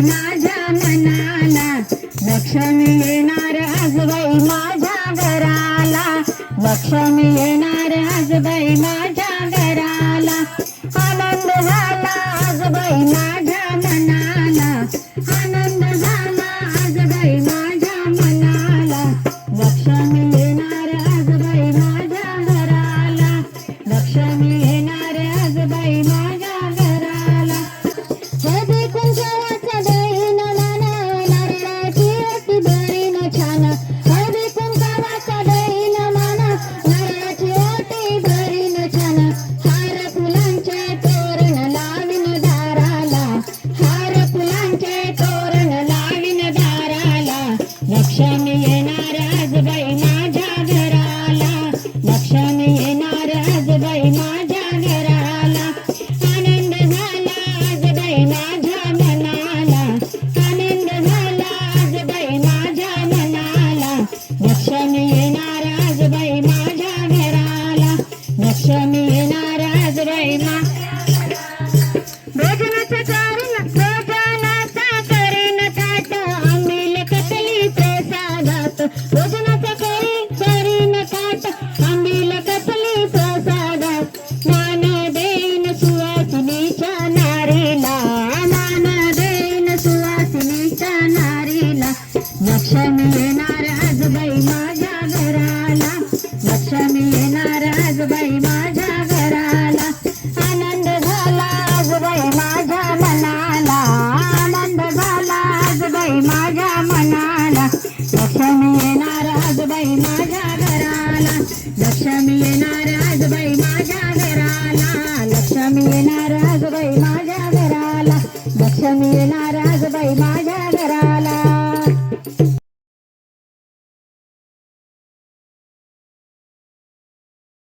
माझ्या मनाला लक्ष्मी येणार आजबाई माझ्या घराला. लक्ष्मी येणार आजबाई माझ्या घराला. आनंद झाला आज आजबाई माझ्या मनाला. आनंद झाला आज आजबाई माझ्या मनाला. लक्ष्मी येणार आजबाई माझ्या घराला. लक्ष्मी येणार आजबाई ठाना भोजनाचा आंबील मान देईन सुवासिनीच्या नारीला मान देईन सुवासिनीच्या नारीला. येणार आज बाई माझ्या घराला लक्ष्मी येणार आज बाई घराला लक्ष्मी येणार बाई माझ्या घराला. लक्ष्मी येणार बाई माझ्या घराला. लक्ष्मी येणार आज बाई माझ्या घराला. लक्ष्मी येणार आज बाई माझ्या